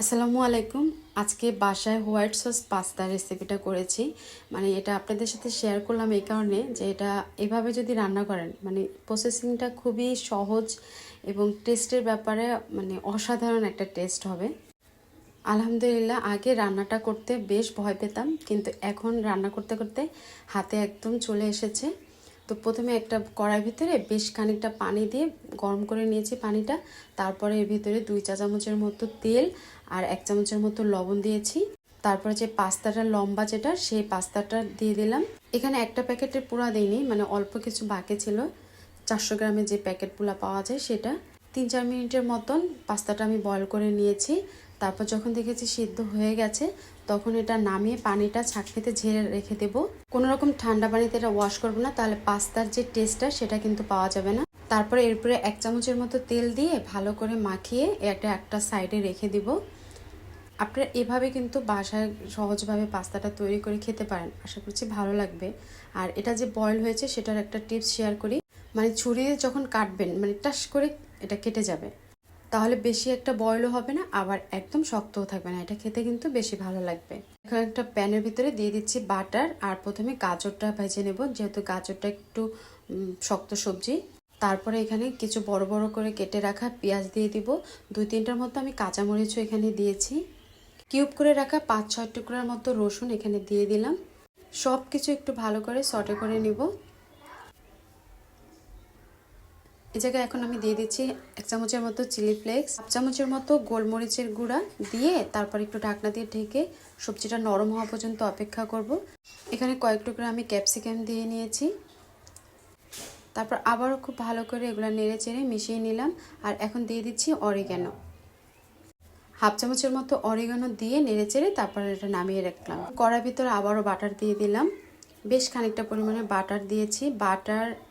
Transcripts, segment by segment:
আসসালামু আলাইকুম। আজকে বাসায় হোয়াইট সস পাস্তা রেসিপিটা করেছি। মানে এটা আপনাদের সাথে শেয়ার করলাম এই কারণে যে এটা এভাবে যদি রান্না করেন মানে প্রসেসিংটা খুবই সহজ এবং টেস্টের ব্যাপারে মানে অসাধারণ একটা টেস্ট হবে। আলহামদুলিল্লাহ, আগে রান্নাটা করতে বেশ ভয় পেতাম, কিন্তু এখন রান্না করতে করতে হাতে একদম চলে এসেছে। তো প্রথমে একটা কড়াই ভিতরে বেশ খানিকটা পানি দিয়ে গরম করে নিয়েছি পানিটা। তারপরে এর ভিতরে দুই চা চামচের মতো তেল আর এক চামচের মতো লবণ দিয়েছি। তারপরে যে পাস্তাটা লম্বা যেটা, সেই পাস্তাটা দিয়ে দিলাম। এখানে একটা প্যাকেটের পুরা দিইনি মানে অল্প কিছু বাকি ছিল। চারশো গ্রামের যে প্যাকেটগুলো পাওয়া যায় সেটা। তিন চার মিনিটের মতন পাস্তাটা আমি বয়ল করে নিয়েছি। তারপর যখন দেখেছি সিদ্ধ হয়ে গেছে, তখন এটা নামিয়ে পানিটা ছাঁকনিতে ঝেড়ে রেখে দেব। কোনো রকম ঠান্ডা পানিতে এটা ওয়াশ করব না, তাহলে পাস্তার যে টেস্টটা সেটা কিন্তু পাওয়া যাবে না। তারপরে এরপরে এক চামচের মতো তেল দিয়ে ভালো করে মাখিয়ে এটা একটা সাইডে রেখে দিব। আপনারা এভাবে কিন্তু বাসায় সহজভাবে পাস্তাটা তৈরি করে খেতে পারেন। আশা করছি ভালো লাগবে। আর এটা যে বয়েল হয়েছে, সেটার একটা টিপস শেয়ার করি। মানে ছুরি দিয়ে যখন কাটবেন মানে টাস করে এটা কেটে যাবে। তাহলে বেশি একটা বয়েলও হবে না, আবার একদম শক্তও থাকবে না। এটা খেতে কিন্তু বেশি ভালো লাগবে। এখন একটা প্যানের ভিতরে দিয়ে দিচ্ছি বাটার আর প্রথমে গাজরটা ভেজে নেব, যেহেতু গাজরটা একটু শক্ত সবজি। তারপরে এখানে কিছু বড় বড় করে কেটে রাখা পেঁয়াজ দিয়ে দিব। দুই তিনটার মতো আমি কাঁচামরিচও এখানে দিয়েছি। কিউব করে রাখা পাঁচ ছয় টুকরার মতো রসুন এখানে দিয়ে দিলাম। সব কিছু একটু ভালো করে সটে করে নিব। এই জায়গায় এখন আমি দিয়ে দিচ্ছি এক চামচের মতো চিলি ফ্লেক্স, হাফ চামচের মতো গোলমরিচের গুঁড়া দিয়ে তারপর একটু ঢাকনা দিয়ে ঢেকে সবজিটা নরম হওয়া পর্যন্ত অপেক্ষা করব। এখানে কয়েক টুকরা আমি ক্যাপসিকাম দিয়ে নিয়েছি। তারপর আবারও খুব ভালো করে এগুলো নেড়ে চেড়ে মিশিয়ে নিলাম আর এখন দিয়ে দিচ্ছি অরিগ্যানো হাফ চামচের মতো অরিগানো দিয়ে নেড়ে চেড়ে তারপর এটা নামিয়ে রাখলাম। কড়ার ভিতরে আবারও বাটার দিয়ে দিলাম। বেশ খানিকটা পরিমাণে বাটার দিয়েছি। বাটারটা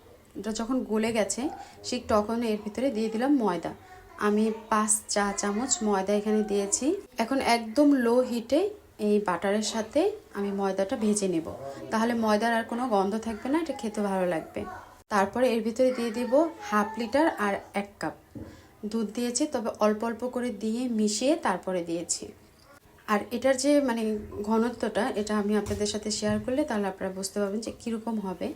যখন গলে গেছে ঠিক তখন এর ভিতরে দিয়ে দিলাম ময়দা। আমি পাঁচ চা চামচ ময়দা এখানে দিয়েছি। এখন একদম লো হিটে এই বাটারের সাথে আমি ময়দাটা ভেজে নেব। তাহলে ময়দার আর কোনো গন্ধ থাকবে না, এটা খেতে ভালো লাগবে। তারপরে এর ভিতরে দিয়ে দিব হাফ লিটার আর এক কাপ দুধ দিয়েছি, তবে অল্প অল্প করে দিয়ে মিশিয়ে তারপরে দিয়েছি। আর এটার যে মানে ঘনত্বটা, এটা আমি আপনাদের সাথে শেয়ার করলে তাহলে আপনারা বুঝতে পারবেন যে কীরকম হবে।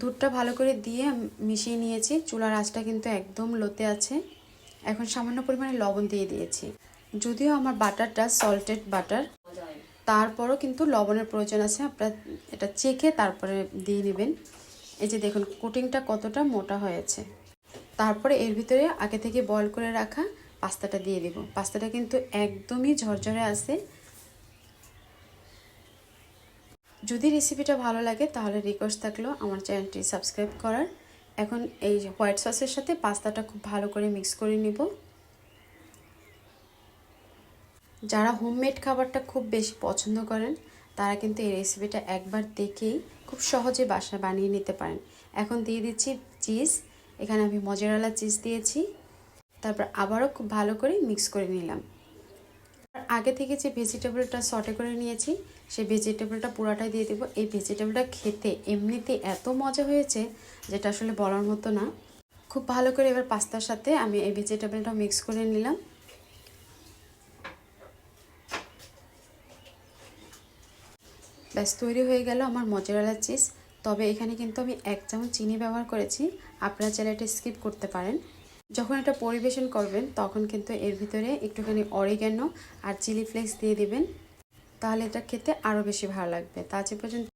দুধটা ভালো করে দিয়ে মিশিয়ে নিয়েছি। চুলার আঁচটা কিন্তু একদম লোতে আছে। এখন সামান্য পরিমাণে লবণ দিয়ে দিয়েছি। যদিও আমার বাটারটা সল্টেড বাটার তারপরও কিন্তু লবণের প্রয়োজন আছে। আপনারা এটা চেখে তারপরে দিয়ে নেবেন। এই যে দেখুন কোটিংটা কতটা মোটা হয়েছে। তারপরে এর ভিতরে আগে থেকে বয়ল করে রাখা পাস্তাটা দিয়ে দিব। পাস্তাটা কিন্তু একদমই ঝরঝরে আছে। যদি রেসিপিটা ভালো লাগে, তাহলে রিকোয়েস্ট থাকল আমার চ্যানেলটি সাবস্ক্রাইব করার। এখন এই হোয়াইট সসের সাথে পাস্তাটা খুব ভালো করে মিক্স করে নিব। যারা হোমমেড খাবারটা খুব বেশি পছন্দ করেন, তারা কিন্তু এই রেসিপিটা একবার দেখেই খুব সহজে বাসা বানিয়ে নিতে পারেন। এখন দিয়ে দিচ্ছি চিজ এখানে আমি মজারালা চিজ দিয়েছি। তারপর আবারও খুব ভালো করে মিক্স করে নিলাম। আগে থেকে যে ভেজিটেবলটা সটে করে নিয়েছি সেই ভেজিটেবলটা পুরাটাই দিয়ে দেবো। এই ভেজিটেবলটা খেতে এমনিতে এত মজা হয়েছে যেটা আসলে বলার মতো না। খুব ভালো করে এবার পাস্তার সাথে আমি এই ভেজিটেবলটা মিক্স করে নিলাম। ব্যাস, তৈরি হয়ে গেল আমার মজারালা চিজ তবে এখানে কিন্তু আমি এক চামচ চিনি ব্যবহার করেছি। আপনারা চাইলে এটা স্কিপ করতে পারেন। যখন এটা পরিবেশন করবেন, তখন কিন্তু এর ভিতরে একটুখানি অরিগ্যানো আর চিলি ফ্লেক্স দিয়ে দিবেন। তাহলে এটা খেতে আরও বেশি ভালো লাগবে। তা আজ পর্যন্ত